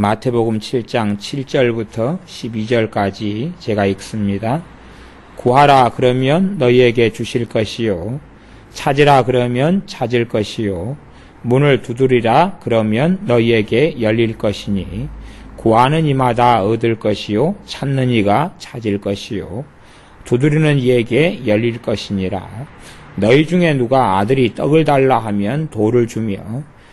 마태복음 7장 7절부터 12절까지 제가 읽습니다. 구하라 그러면 너희에게 주실 것이요. 찾으라 그러면 찾을 것이요. 문을 두드리라 그러면 너희에게 열릴 것이니 구하는 이마다 얻을 것이요. 찾는 이가 찾을 것이요. 두드리는 이에게 열릴 것이니라. 너희 중에 누가 아들이 떡을 달라 하면 돌을 주며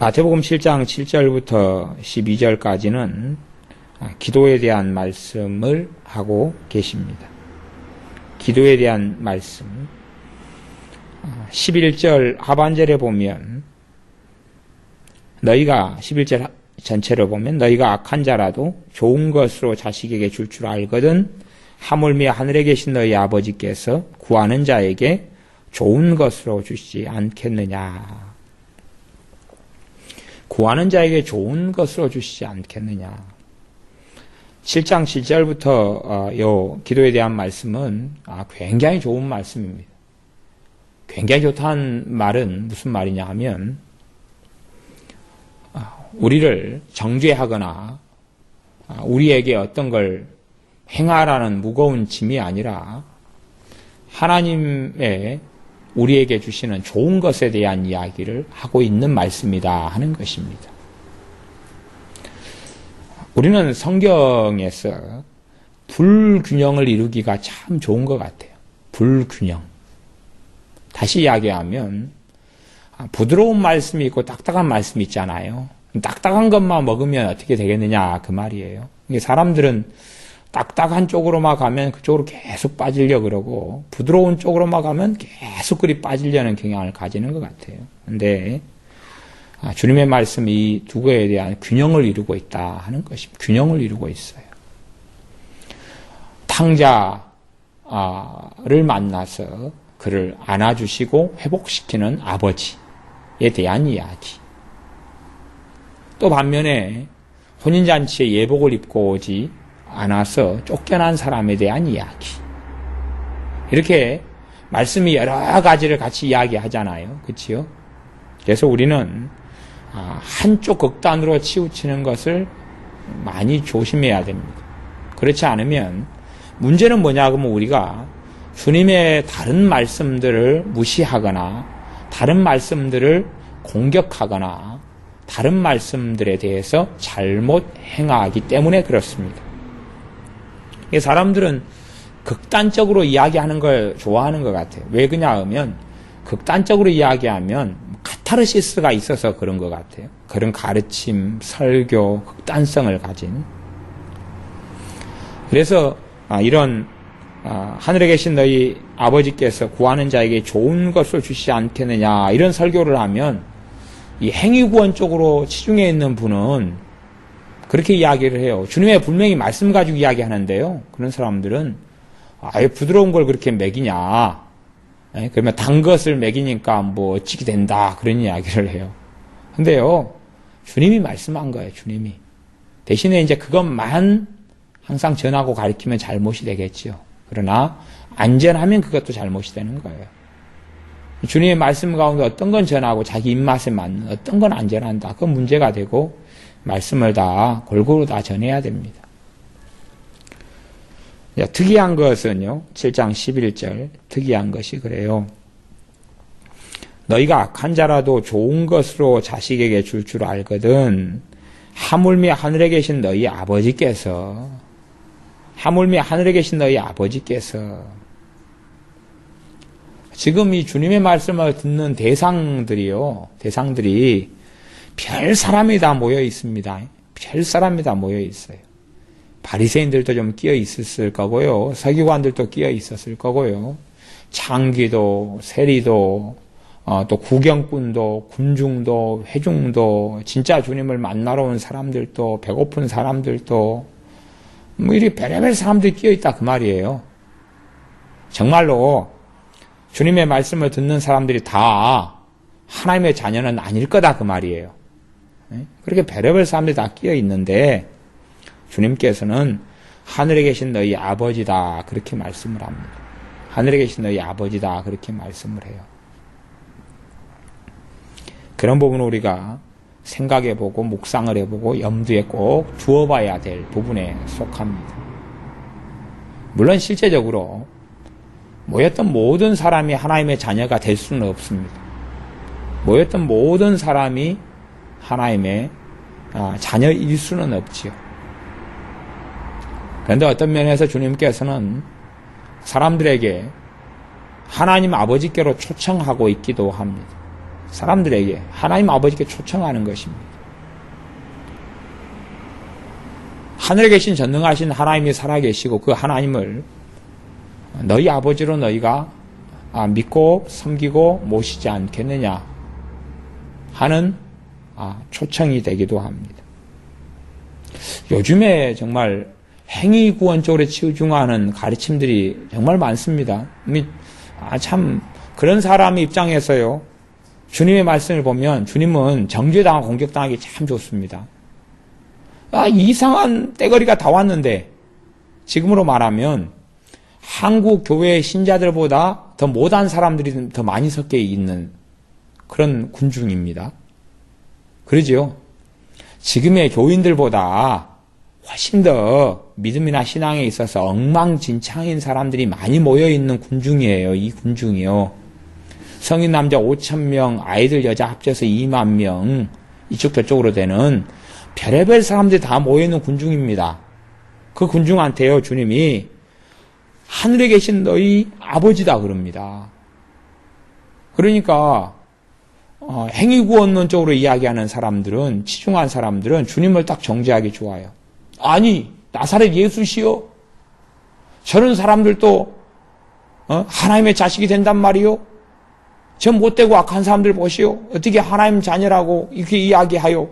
마태복음 7장 7절부터 12절까지는 기도에 대한 말씀을 하고 계십니다. 기도에 대한 말씀. 11절 하반절에 보면 너희가 11절 전체로 보면 너희가 악한 자라도 좋은 것으로 자식에게 줄줄 알거든 하물며 하늘에 계신 너희 아버지께서 구하는 자에게 좋은 것으로 주시지 않겠느냐. 구하는 자에게 좋은 것으로 주시지 않겠느냐. 7장 7절부터 어, 요 기도에 대한 말씀은 아, 굉장히 좋은 말씀입니다. 굉장히 좋다는 말은 무슨 말이냐 하면 아, 우리를 정죄하거나 아, 우리에게 어떤 걸 행하라는 무거운 짐이 아니라 하나님의 우리에게 주시는 좋은 것에 대한 이야기를 하고 있는 말씀이다 하는 것입니다. 우리는 성경에서 불균형을 이루기가 참 좋은 것 같아요. 불균형. 다시 이야기하면 부드러운 말씀이 있고 딱딱한 말씀이 있잖아요. 딱딱한 것만 먹으면 어떻게 되겠느냐 그 말이에요. 사람들은 딱딱한 쪽으로만 가면 그쪽으로 계속 빠지려 그러고 부드러운 쪽으로만 가면 계속 그리 빠지려는 경향을 가지는 것 같아요. 근데 아, 주님의 말씀이 이 두 개에 대한 균형을 이루고 있다 하는 것입니다. 균형을 이루고 있어요. 탕자를 만나서 그를 안아주시고 회복시키는 아버지에 대한 이야기. 또 반면에 혼인잔치에 예복을 입고 오지 않아서 쫓겨난 사람에 대한 이야기. 이렇게 말씀이 여러 가지를 같이 이야기하잖아요. 그치요? 그래서 우리는 아, 한쪽 극단으로 치우치는 것을 많이 조심해야 됩니다. 그렇지 않으면 문제는 뭐냐 그러면 우리가 주님의 다른 말씀들을 무시하거나 다른 말씀들을 공격하거나 다른 말씀들에 대해서 잘못 행하기 때문에 그렇습니다. 사람들은 극단적으로 이야기하는 걸 좋아하는 것 같아요. 왜 그냐 하면 극단적으로 이야기하면 카타르시스가 있어서 그런 것 같아요. 그런 가르침, 설교, 극단성을 가진. 그래서 아, 이런 아, 하늘에 계신 너희 아버지께서 구하는 자에게 좋은 것을 주시지 않겠느냐 이런 설교를 하면 이 행위구원 쪽으로 치중해 있는 분은 그렇게 이야기를 해요. 주님의 분명히 말씀 가지고 이야기하는데요. 그런 사람들은 아예 부드러운 걸 그렇게 먹이냐. 예? 그러면 단 것을 먹이니까 뭐 어찌게 된다. 그런 이야기를 해요. 근데요. 주님이 말씀한 거예요. 주님이. 대신에 이제 그것만 항상 전하고 가르치면 잘못이 되겠죠. 그러나 안전하면 그것도 잘못이 되는 거예요. 주님의 말씀 가운데 어떤 건 전하고 자기 입맛에 맞는 어떤 건 안전한다. 그건 문제가 되고 말씀을 다 골고루 다 전해야 됩니다. 특이한 것은요, 7장 11절, 특이한 것이 그래요. 너희가 악한 자라도 좋은 것으로 자식에게 줄줄 알거든. 하물며 하늘에 계신 너희 아버지께서, 하물며 하늘에 계신 너희 아버지께서, 지금 이 주님의 말씀을 듣는 대상들이요, 대상들이 별 사람이 다 모여 있습니다. 별 사람이 다 모여 있어요. 바리새인들도 좀 끼어 있었을 거고요. 서기관들도 끼어 있었을 거고요. 창기도, 세리도, 어, 또 구경꾼도, 군중도, 회중도, 진짜 주님을 만나러 온 사람들도, 배고픈 사람들도, 뭐 이렇게 별의별 사람들이 끼어 있다 그 말이에요. 정말로 주님의 말씀을 듣는 사람들이 다 하나님의 자녀는 아닐 거다 그 말이에요. 네? 그렇게 별의별 사람들이 다 끼어 있는데 주님께서는 하늘에 계신 너희 아버지다 그렇게 말씀을 합니다. 하늘에 계신 너희 아버지다 그렇게 말씀을 해요. 그런 부분을 우리가 생각해보고 묵상을 해보고 염두에 꼭 주어봐야 될 부분에 속합니다. 물론 실제적으로 모였던 모든 사람이 하나님의 자녀가 될 수는 없습니다. 모였던 모든 사람이 하나님의 아, 자녀일 수는 없지요. 그런데 어떤 면에서 주님께서는 사람들에게 하나님 아버지께로 초청하고 있기도 합니다. 사람들에게 하나님 아버지께 초청하는 것입니다. 하늘에 계신 전능하신 하나님이 살아계시고 그 하나님을 너희 아버지로 너희가 아, 믿고 섬기고 모시지 않겠느냐 하는 아, 초청이 되기도 합니다. 요즘에 정말 행위 구원 쪽으로 치중하는 가르침들이 정말 많습니다. 아, 참 그런 사람의 입장에서요. 주님의 말씀을 보면 주님은 정죄당하고 공격당하기 참 좋습니다. 아, 이상한 때거리가 다 왔는데 지금으로 말하면 한국 교회 신자들보다 더 못한 사람들이 더 많이 섞여 있는 그런 군중입니다. 그러지요? 지금의 교인들보다 훨씬 더 믿음이나 신앙에 있어서 엉망진창인 사람들이 많이 모여 있는 군중이에요. 이 군중이요. 성인 남자 5천 명, 아이들 여자 합쳐서 2만 명, 이쪽 저쪽으로 되는 별의별 사람들이 다 모여 있는 군중입니다. 그 군중한테요, 주님이 하늘에 계신 너희 아버지다 그럽니다. 그러니까 어, 행위구원론적으로 이야기하는 사람들은 치중한 사람들은 주님을 딱 정죄하기 좋아요. 아니 나사렛 예수시요. 저런 사람들도 어? 하나님의 자식이 된단 말이요. 저 못되고 악한 사람들 보시오. 어떻게 하나님 자녀라고 이렇게 이야기하요.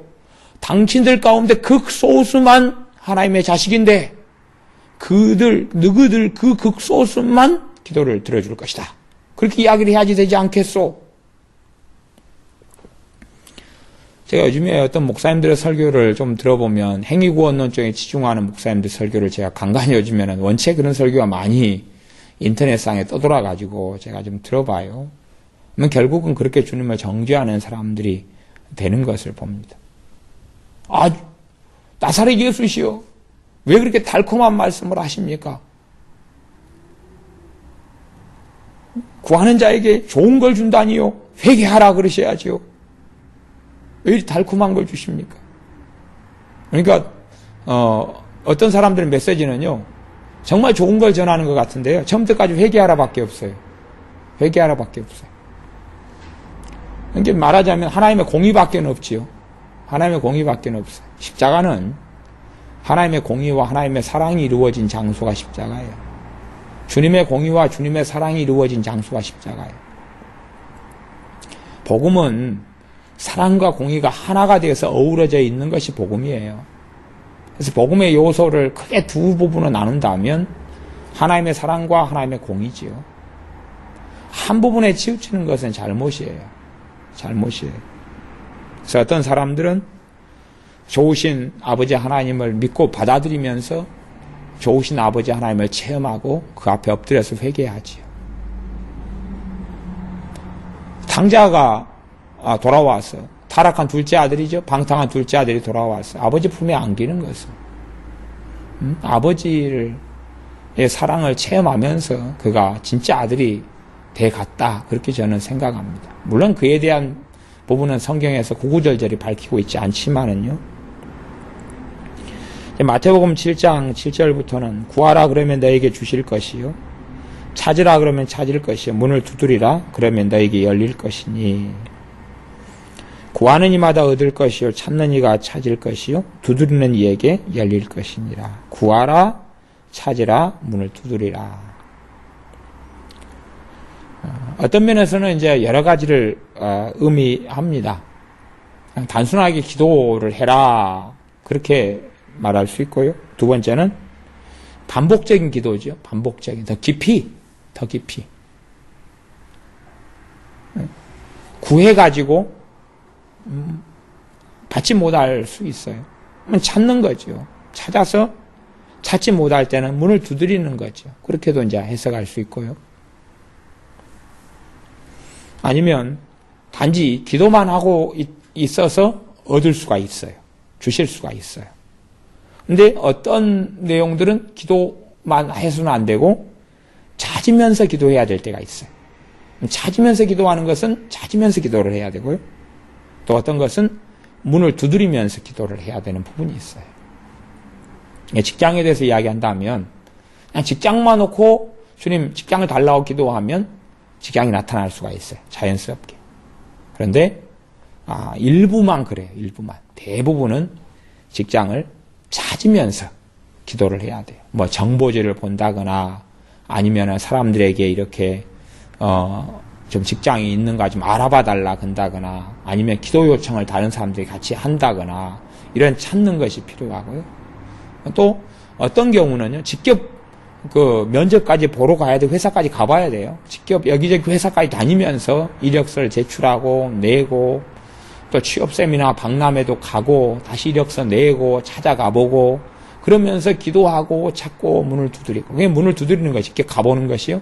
당신들 가운데 극소수만 하나님의 자식인데 그들, 누구들 그 극소수만 기도를 들어줄 것이다. 그렇게 이야기를 해야지 되지 않겠소? 제가 요즘에 어떤 목사님들의 설교를 좀 들어보면 행위구원론 쪽에 치중하는 목사님들 설교를 제가 간간히 요즘에는 원체 그런 설교가 많이 인터넷상에 떠돌아가지고 제가 좀 들어봐요. 그러면 결국은 그렇게 주님을 정죄하는 사람들이 되는 것을 봅니다. 아, 나사렛 예수시여. 왜 그렇게 달콤한 말씀을 하십니까? 구하는 자에게 좋은 걸 준다니요. 회개하라 그러셔야지요. 왜 이렇게 달콤한 걸 주십니까? 그러니까 어, 어떤 사람들의 메시지는요. 정말 좋은 걸 전하는 것 같은데요. 처음부터까지 회개하라밖에 없어요. 회개하라밖에 없어요. 그러니까 말하자면 하나님의 공의밖에 없지요. 하나님의 공의밖에 없어요. 십자가는 하나님의 공의와 하나님의 사랑이 이루어진 장소가 십자가예요. 주님의 공의와 주님의 사랑이 이루어진 장소가 십자가예요. 복음은 사랑과 공의가 하나가 되어서 어우러져 있는 것이 복음이에요. 그래서 복음의 요소를 크게 두 부분으로 나눈다면 하나님의 사랑과 하나님의 공의지요. 한 부분에 치우치는 것은 잘못이에요. 잘못이에요. 그래서 어떤 사람들은 좋으신 아버지 하나님을 믿고 받아들이면서 좋으신 아버지 하나님을 체험하고 그 앞에 엎드려서 회개하지요. 당자가 아, 돌아와서 타락한 둘째 아들이죠. 방탕한 둘째 아들이 돌아와서 아버지 품에 안기는 것은 음? 아버지를 의 사랑을 체험하면서 그가 진짜 아들이 돼 갔다 그렇게 저는 생각합니다. 물론 그에 대한 부분은 성경에서 구구절절히 밝히고 있지 않지만은요. 마태복음 7장 7절부터는 구하라 그러면 너에게 주실 것이요. 찾으라 그러면 찾을 것이요. 문을 두드리라 그러면 너에게 열릴 것이니. 구하는 이마다 얻을 것이요. 찾는 이가 찾을 것이요. 두드리는 이에게 열릴 것이니라. 구하라, 찾으라, 문을 두드리라. 어, 어떤 면에서는 이제 여러 가지를 어, 의미합니다. 단순하게 기도를 해라 그렇게 말할 수 있고요. 두 번째는 반복적인 기도죠. 반복적인 더 깊이 더 깊이 구해 가지고 음, 받지 못할 수 있어요. 찾는 거죠. 찾아서 찾지 못할 때는 문을 두드리는 거죠. 그렇게도 이제 해석할 수 있고요. 아니면 단지 기도만 하고 있어서 얻을 수가 있어요. 주실 수가 있어요. 근데 어떤 내용들은 기도만 해서는 안 되고 찾으면서 기도해야 될 때가 있어요. 찾으면서 기도하는 것은 찾으면서 기도를 해야 되고요. 또 어떤 것은 문을 두드리면서 기도를 해야 되는 부분이 있어요. 직장에 대해서 이야기한다면 그냥 직장만 놓고 주님 직장을 달라고 기도하면 직장이 나타날 수가 있어요. 자연스럽게. 그런데 아, 일부만 그래요. 일부만. 대부분은 직장을 찾으면서 기도를 해야 돼요. 뭐 정보지를 본다거나 아니면 사람들에게 이렇게 어, 좀 직장이 있는가 좀 알아봐 달라 한다거나 아니면 기도 요청을 다른 사람들이 같이 한다거나 이런 찾는 것이 필요하고요. 또 어떤 경우는요, 직접 그 면접까지 보러 가야 돼 회사까지 가봐야 돼요. 직접 여기저기 회사까지 다니면서 이력서를 제출하고 내고 또 취업 세미나 박람회도 가고 다시 이력서 내고 찾아가 보고 그러면서 기도하고 찾고 문을 두드리고 그게 문을 두드리는 것이 이렇게 가보는 것이요.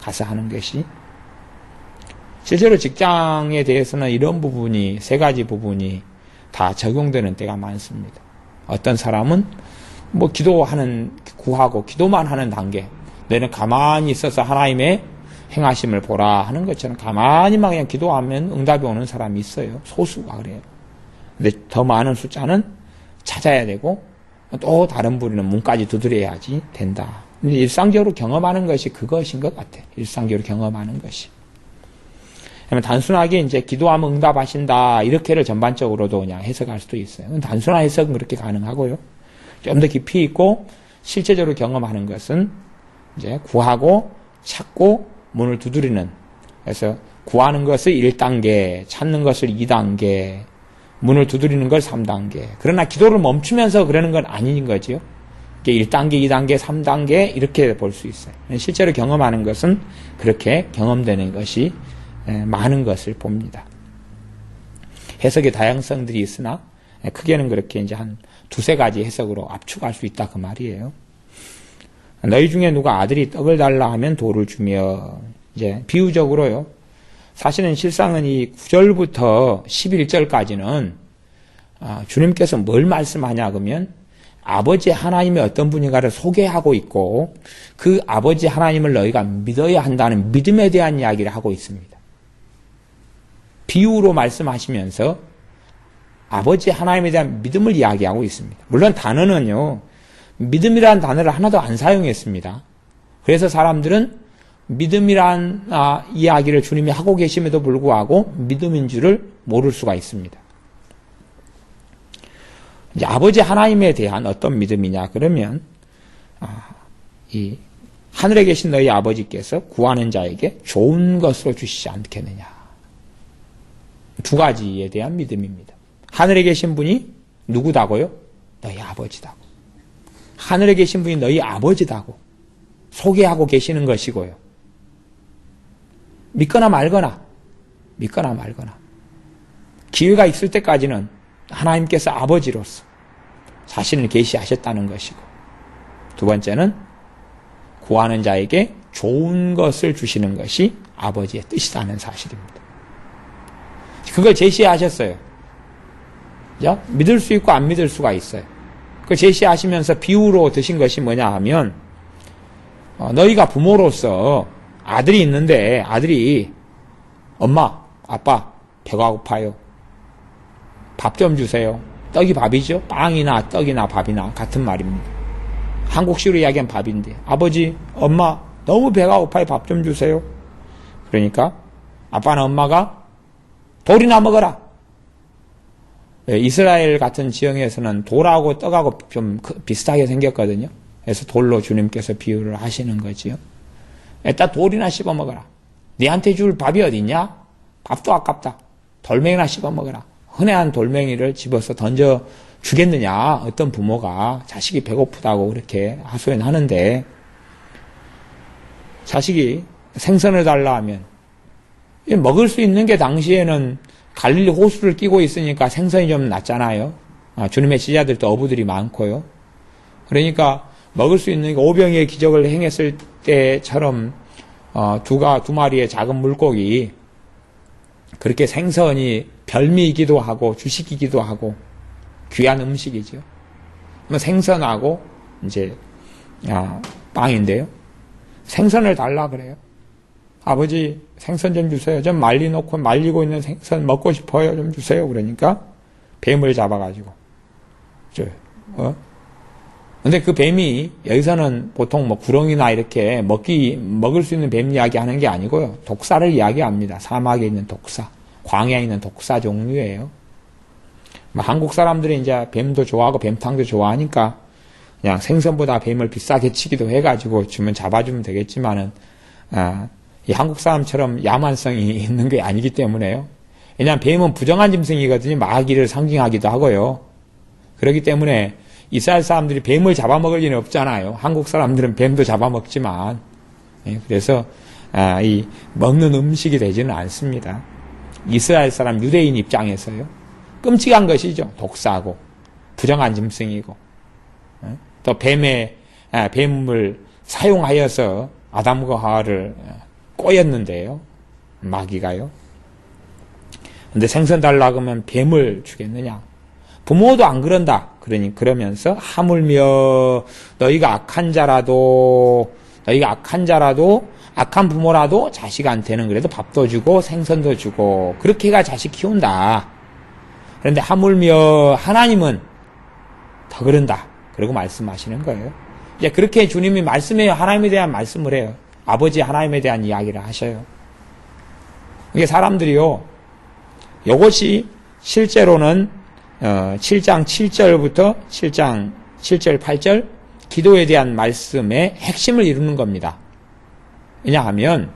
가서 하는 것이 실제로 직장에 대해서는 이런 부분이 세 가지 부분이 다 적용되는 때가 많습니다. 어떤 사람은 뭐 기도하는 구하고 기도만 하는 단계 너는 가만히 있어서 하나님의 행하심을 보라 하는 것처럼 가만히만 그냥 기도하면 응답이 오는 사람이 있어요. 소수가 그래요. 근데 더 많은 숫자는 찾아야 되고 또 다른 부리는 문까지 두드려야지 된다. 일상적으로 경험하는 것이 그것인 것 같아. 일상적으로 경험하는 것이. 그러면 단순하게 이제 기도하면 응답하신다 이렇게를 전반적으로도 그냥 해석할 수도 있어요. 단순한 해석은 그렇게 가능하고요. 좀 더 깊이 있고 실제적으로 경험하는 것은 이제 구하고 찾고 문을 두드리는 그래서 구하는 것을 1단계, 찾는 것을 2단계, 문을 두드리는 걸 3단계. 그러나 기도를 멈추면서 그러는 건 아닌 거지요. 1단계, 2단계, 3단계 이렇게 볼 수 있어요. 실제로 경험하는 것은 그렇게 경험되는 것이 많은 것을 봅니다. 해석의 다양성들이 있으나 크게는 그렇게 이제 한 두세 가지 해석으로 압축할 수 있다 그 말이에요. 너희 중에 누가 아들이 떡을 달라 하면 돌을 주며 이제 비유적으로요. 사실은 실상은 이 9절부터 11절까지는 아, 주님께서 뭘 말씀하냐 그러면 아버지 하나님이 어떤 분인가를 소개하고 있고 그 아버지 하나님을 너희가 믿어야 한다는 믿음에 대한 이야기를 하고 있습니다. 비유로 말씀하시면서 아버지 하나님에 대한 믿음을 이야기하고 있습니다. 물론 단어는요, 믿음이라는 단어를 하나도 안 사용했습니다. 그래서 사람들은 믿음이란 아, 이야기를 주님이 하고 계심에도 불구하고 믿음인 줄을 모를 수가 있습니다. 이제 아버지 하나님에 대한 어떤 믿음이냐 그러면 아, 이 하늘에 계신 너희 아버지께서 구하는 자에게 좋은 것으로 주시지 않겠느냐. 두 가지에 대한 믿음입니다. 하늘에 계신 분이 누구다고요? 너희 아버지다고. 하늘에 계신 분이 너희 아버지다고 소개하고 계시는 것이고요. 믿거나 말거나, 믿거나 말거나. 기회가 있을 때까지는 하나님께서 아버지로서 자신을 계시하셨다는 것이고, 두 번째는 구하는 자에게 좋은 것을 주시는 것이 아버지의 뜻이라는 사실입니다. 그걸 제시하셨어요. 그죠? 믿을 수 있고 안 믿을 수가 있어요. 그 제시하시면서 비유로 드신 것이 뭐냐 하면 어, 너희가 부모로서 아들이 있는데 아들이 엄마, 아빠 배가 고파요. 밥 좀 주세요. 떡이 밥이죠. 빵이나 떡이나 밥이나 같은 말입니다. 한국식으로 이야기한 밥인데 아버지, 엄마 너무 배가 고파요. 밥 좀 주세요. 그러니까 아빠나 엄마가 돌이나 먹어라. 예, 이스라엘 같은 지형에서는 돌하고 떡하고 좀 비슷하게 생겼거든요. 그래서 돌로 주님께서 비유를 하시는 거지요. 에따 돌이나 씹어 먹어라. 니한테 줄 밥이 어딨냐? 밥도 아깝다. 돌멩이나 씹어 먹어라. 흔한 돌멩이를 집어서 던져 주겠느냐? 어떤 부모가 자식이 배고프다고 그렇게 하소연하는데 자식이 생선을 달라 하면 이 먹을 수 있는 게 당시에는 갈릴리 호수를 끼고 있으니까 생선이 좀 낫잖아요. 아, 주님의 지자들도 어부들이 많고요. 그러니까 먹을 수 있는 게 오병이의 기적을 행했을 때처럼 어, 두가 두 마리의 작은 물고기 그렇게 생선이 별미이기도 하고 주식이기도 하고 귀한 음식이죠. 뭐 생선하고 이제 아, 빵인데요. 생선을 달라 그래요. 아버지 생선 좀 주세요. 좀 말리놓고 말리고 있는 생선 먹고 싶어요. 좀 주세요. 그러니까 뱀을 잡아가지고 저 어? 근데 그 뱀이 여기서는 보통 뭐 구렁이나 이렇게 먹기 먹을 수 있는 뱀 이야기 하는 게 아니고요. 독사를 이야기합니다. 사막에 있는 독사, 광야에 있는 독사 종류예요. 뭐 한국 사람들이 이제 뱀도 좋아하고 뱀탕도 좋아하니까 그냥 생선보다 뱀을 비싸게 치기도 해가지고 주면 잡아주면 되겠지만은 아, 이 한국 사람처럼 야만성이 있는 게 아니기 때문에요. 왜냐하면 뱀은 부정한 짐승이거든요. 마귀를 상징하기도 하고요. 그렇기 때문에 이스라엘 사람들이 뱀을 잡아먹을 리는 없잖아요. 한국 사람들은 뱀도 잡아먹지만 예, 그래서 아, 이 먹는 음식이 되지는 않습니다. 이스라엘 사람 유대인 입장에서요. 끔찍한 것이죠. 독사고 부정한 짐승이고 예? 또 뱀의 아, 뱀을 사용하여서 아담과 하와를 꼬였는데요. 마귀가요. 근데 생선 달라고 하면 뱀을 주겠느냐? 부모도 안 그런다. 그러니 그러면서 하물며 너희가 악한 자라도 너희가 악한 자라도 악한 부모라도 자식한테는 그래도 밥도 주고 생선도 주고 그렇게가 자식 키운다. 그런데 하물며 하나님은 더 그런다. 그러고 말씀하시는 거예요. 이제 그렇게 주님이 말씀해요. 하나님에 대한 말씀을 해요. 아버지 하나님에 대한 이야기를 하셔요. 이게 사람들이요. 이것이 실제로는 어, 7장 7절부터 7장 7절 8절 기도에 대한 말씀의 핵심을 이루는 겁니다. 왜냐하면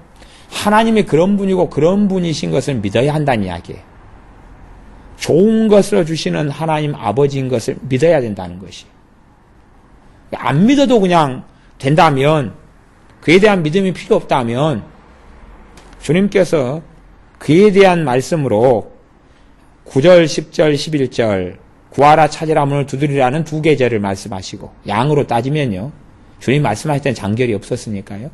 하나님이 그런 분이고 그런 분이신 것을 믿어야 한다는 이야기예요. 좋은 것으로 주시는 하나님 아버지인 것을 믿어야 된다는 것이. 안 믿어도 그냥 된다면 그에 대한 믿음이 필요 없다면 주님께서 그에 대한 말씀으로 9절, 10절, 11절 구하라 찾으라 문을 두드리라는 두 계절을 말씀하시고 양으로 따지면요. 주님 말씀하실 때는 장결이 없었으니까요.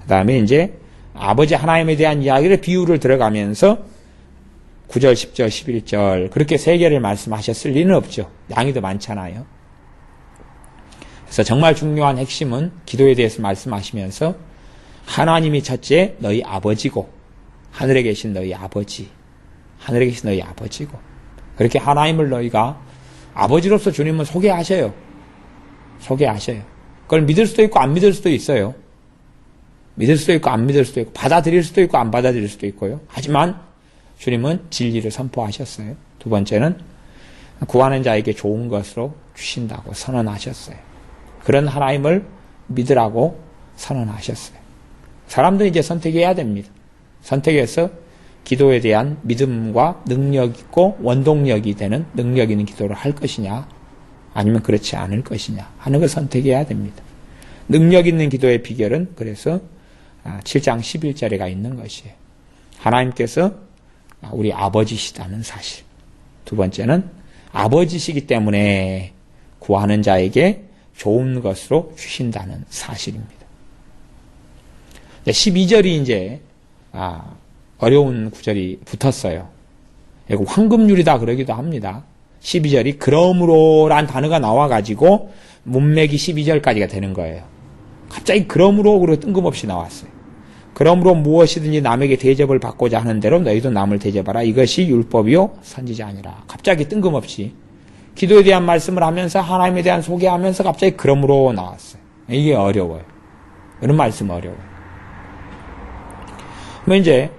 그 다음에 이제 아버지 하나님에 대한 이야기를 비유를 들어가면서 9절, 10절, 11절 그렇게 세 개를 말씀하셨을 리는 없죠. 양이 더 많잖아요. 그래서 정말 중요한 핵심은 기도에 대해서 말씀하시면서 하나님이 첫째 너희 아버지고 하늘에 계신 너희 아버지 하늘에 계신 너희 아버지고 그렇게 하나님을 너희가 아버지로서 주님은 소개하셔요. 소개하셔요. 그걸 믿을 수도 있고 안 믿을 수도 있어요. 믿을 수도 있고 안 믿을 수도 있고 받아들일 수도 있고 안 받아들일 수도 있고요. 하지만 주님은 진리를 선포하셨어요. 두 번째는 구하는 자에게 좋은 것으로 주신다고 선언하셨어요. 그런 하나님을 믿으라고 선언하셨어요. 사람들이 이제 선택해야 됩니다. 선택해서 기도에 대한 믿음과 능력 있고 원동력이 되는 능력 있는 기도를 할 것이냐 아니면 그렇지 않을 것이냐 하는 걸 선택해야 됩니다. 능력 있는 기도의 비결은 그래서 7장 11절에가 있는 것이에요. 하나님께서 우리 아버지시다는 사실. 두 번째는 아버지시기 때문에 구하는 자에게 좋은 것으로 주신다는 사실입니다. 12절이 이제 아, 어려운 구절이 붙었어요. 황금률이다 그러기도 합니다. 12절이 그러므로란 단어가 나와가지고 문맥이 12절까지가 되는 거예요. 갑자기 그러므로 그러 뜬금없이 나왔어요. 그러므로 무엇이든지 남에게 대접을 받고자 하는 대로 너희도 남을 대접하라. 이것이 율법이요 선지자 아니라. 갑자기 뜬금없이 기도에 대한 말씀을 하면서 하나님에 대한 소개하면서 갑자기 그러므로 나왔어요. 이게 어려워요. 이런 말씀 어려워요. 그러면 이제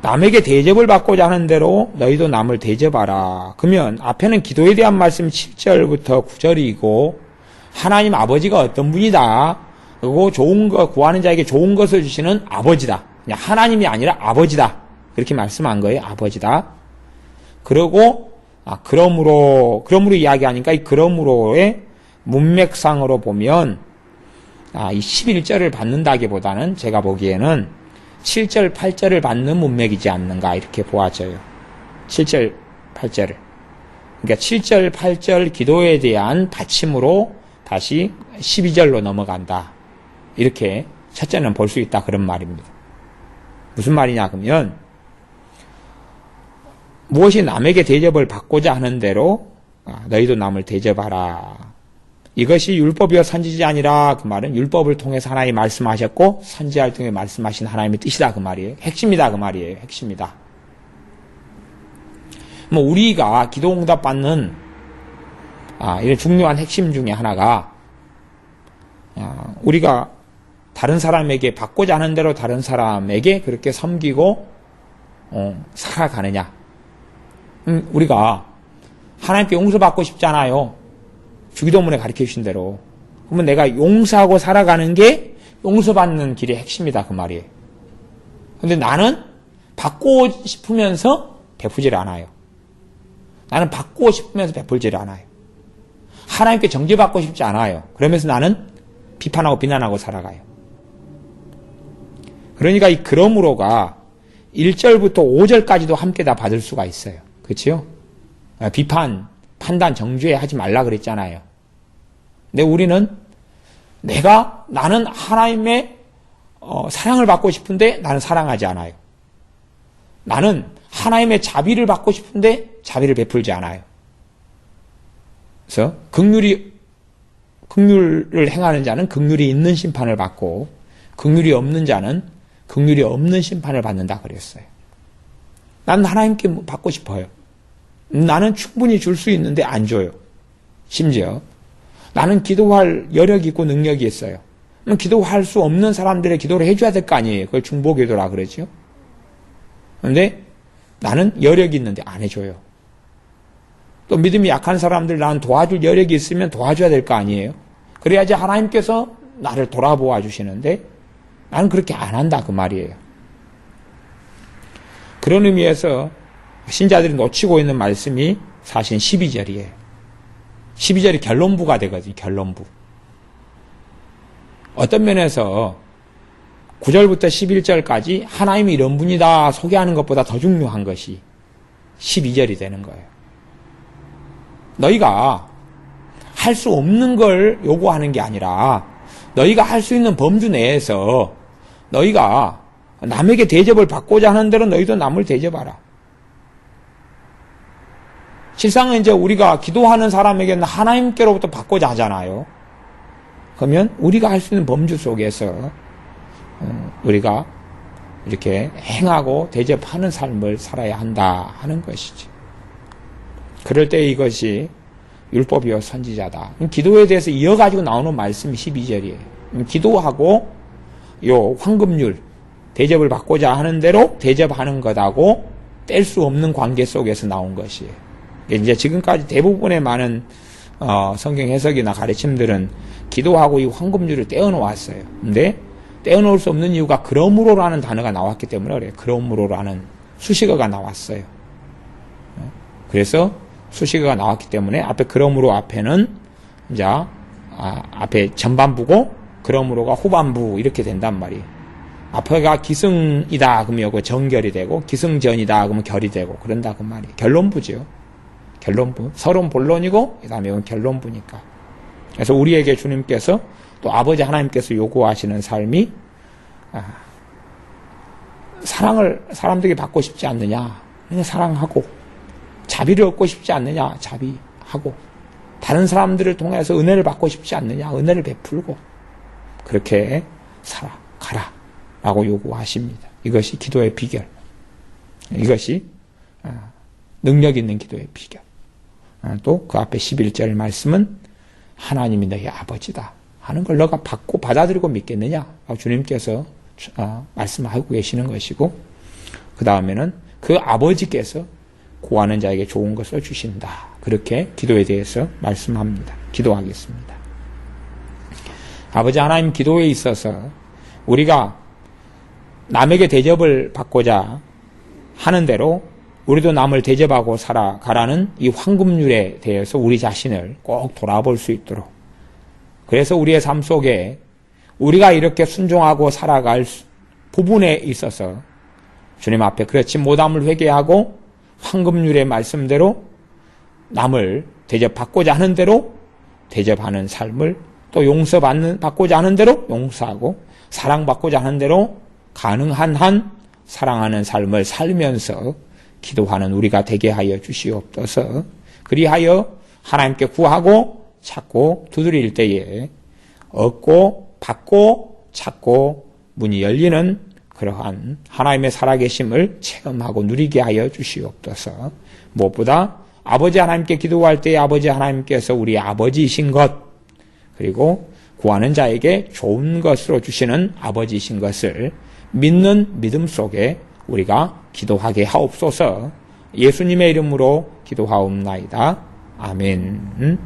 남에게 대접을 받고자 하는 대로 너희도 남을 대접하라. 그러면 앞에는 기도에 대한 말씀 7절부터 9절이고 하나님 아버지가 어떤 분이다. 그리고 좋은 것 구하는 자에게 좋은 것을 주시는 아버지다. 그냥 하나님이 아니라 아버지다. 그렇게 말씀한 거예요. 아버지다. 그러고 아 그러므로 그러므로 이야기하니까 이 그러므로의 문맥상으로 보면 아, 이 11절을 받는다기보다는 제가 보기에는 7절, 8절을 받는 문맥이지 않는가 이렇게 보아져요. 7절, 8절을. 그러니까 7절, 8절 기도에 대한 받침으로 다시 12절로 넘어간다. 이렇게 첫째는 볼 수 있다 그런 말입니다. 무슨 말이냐 그러면 무엇이 남에게 대접을 받고자 하는 대로 아, 너희도 남을 대접하라. 이것이 율법이여 선지지 아니라 그 말은 율법을 통해서 하나님이 말씀하셨고 선지할 통해 말씀하신 하나님의 뜻이다 그 말이에요. 핵심이다 그 말이에요. 핵심이다. 뭐 우리가 기도 응답 받는 아, 이런 중요한 핵심 중에 하나가 아, 우리가 다른 사람에게 받고자 하는 대로 다른 사람에게 그렇게 섬기고 어, 살아가느냐. 음, 우리가 하나님께 용서받고 싶잖아요. 주기도문에 가르쳐 주신 대로. 그러면 내가 용서하고 살아가는 게 용서받는 길의 핵심이다 그 말이에요. 근데 나는 받고 싶으면서 베푸질 않아요. 나는 받고 싶으면서 베풀질 않아요. 하나님께 정죄받고 싶지 않아요. 그러면서 나는 비판하고 비난하고 살아가요. 그러니까 이 그러므로가 1절부터 5절까지도 함께 다 받을 수가 있어요. 그렇죠? 비판, 판단, 정죄 하지 말라 그랬잖아요. 근데 우리는 내가 나는 하나님의 어, 사랑을 받고 싶은데 나는 사랑하지 않아요. 나는 하나님의 자비를 받고 싶은데 자비를 베풀지 않아요. 그래서 극률이 극률을 행하는 자는 극률이 있는 심판을 받고 극률이 없는 자는 극률이 없는 심판을 받는다 그랬어요. 난 하나님께 뭐 받고 싶어요. 나는 충분히 줄 수 있는데 안 줘요. 심지어 나는 기도할 여력이 있고 능력이 있어요. 기도할 수 없는 사람들의 기도를 해줘야 될 거 아니에요. 그걸 중보기도라 그러죠. 그런데 나는 여력이 있는데 안 해줘요. 또 믿음이 약한 사람들 나는 도와줄 여력이 있으면 도와줘야 될 거 아니에요. 그래야지 하나님께서 나를 돌아보아 주시는데 나는 그렇게 안 한다 그 말이에요. 그런 의미에서 신자들이 놓치고 있는 말씀이 사실 12절이에요. 12절이 결론부가 되거든요. 결론부. 어떤 면에서 9절부터 11절까지 하나님이 이런 분이다 소개하는 것보다 더 중요한 것이 12절이 되는 거예요. 너희가 할 수 없는 걸 요구하는 게 아니라 너희가 할 수 있는 범주 내에서 너희가 남에게 대접을 받고자 하는 대로 너희도 남을 대접하라. 실상은 이제 우리가 기도하는 사람에게는 하나님께로부터 받고자 하잖아요. 그러면 우리가 할 수 있는 범주 속에서 어, 우리가 이렇게 행하고 대접하는 삶을 살아야 한다 하는 것이지. 그럴 때 이것이 율법이요 선지자다. 기도에 대해서 이어가지고 나오는 말씀이 12절이에요. 기도하고 요 황금률 대접을 받고자 하는 대로 대접하는 것하고 뗄 수 없는 관계 속에서 나온 것이에요. 이제 지금까지 대부분의 많은 어, 성경 해석이나 가르침들은 기도하고 이 황금률을 떼어놓았어요. 근데 떼어놓을 수 없는 이유가 그러므로라는 단어가 나왔기 때문에 그래요. 그러므로라는 수식어가 나왔어요. 어? 그래서 수식어가 나왔기 때문에 앞에 그러므로 앞에는 이제 아, 앞에 전반부고 그러므로가 후반부 이렇게 된단 말이에요. 앞에가 기승이다 그러면 그 정결이 되고 기승전이다 그러면 결이 되고 그런다 그 말이에요. 결론부죠. 결론부. 서론 본론이고 그 다음에 이건 결론부니까. 그래서 우리에게 주님께서 또 아버지 하나님께서 요구하시는 삶이 아, 사랑을 사람들에게 받고 싶지 않느냐? 사랑하고 자비를 얻고 싶지 않느냐? 자비하고 다른 사람들을 통해서 은혜를 받고 싶지 않느냐? 은혜를 베풀고 그렇게 살아가라 라고 요구하십니다. 이것이 기도의 비결. 이것이 아, 능력 있는 기도의 비결. 아, 또그 앞에 11절 말씀은 하나님이 너희 아버지다 하는 걸 너가 받고 받아들이고 믿겠느냐? 주님께서 아, 말씀하고 계시는 것이고 그 다음에는 그 아버지께서 구하는 자에게 좋은 것을 주신다. 그렇게 기도에 대해서 말씀합니다. 기도하겠습니다. 아버지 하나님 기도에 있어서 우리가 남에게 대접을 받고자 하는 대로 우리도 남을 대접하고 살아가라는 이 황금률에 대해서 우리 자신을 꼭 돌아볼 수 있도록. 그래서 우리의 삶 속에 우리가 이렇게 순종하고 살아갈 부분에 있어서 주님 앞에 그렇지 못함을 회개하고 황금률의 말씀대로 남을 대접받고자 하는 대로 대접하는 삶을 또 용서받는 받고자 하는 대로 용서하고 사랑받고자 하는 대로 가능한 한 사랑하는 삶을 살면서 기도하는 우리가 되게 하여 주시옵소서. 그리하여 하나님께 구하고 찾고 두드릴 때에 얻고 받고 찾고 문이 열리는 그러한 하나님의 살아계심을 체험하고 누리게 하여 주시옵소서. 무엇보다 아버지 하나님께 기도할 때에 아버지 하나님께서 우리 아버지이신 것 그리고 구하는 자에게 좋은 것으로 주시는 아버지이신 것을 믿는 믿음 속에 우리가 기도하게 하옵소서 예수님의 이름으로 기도하옵나이다. 아멘.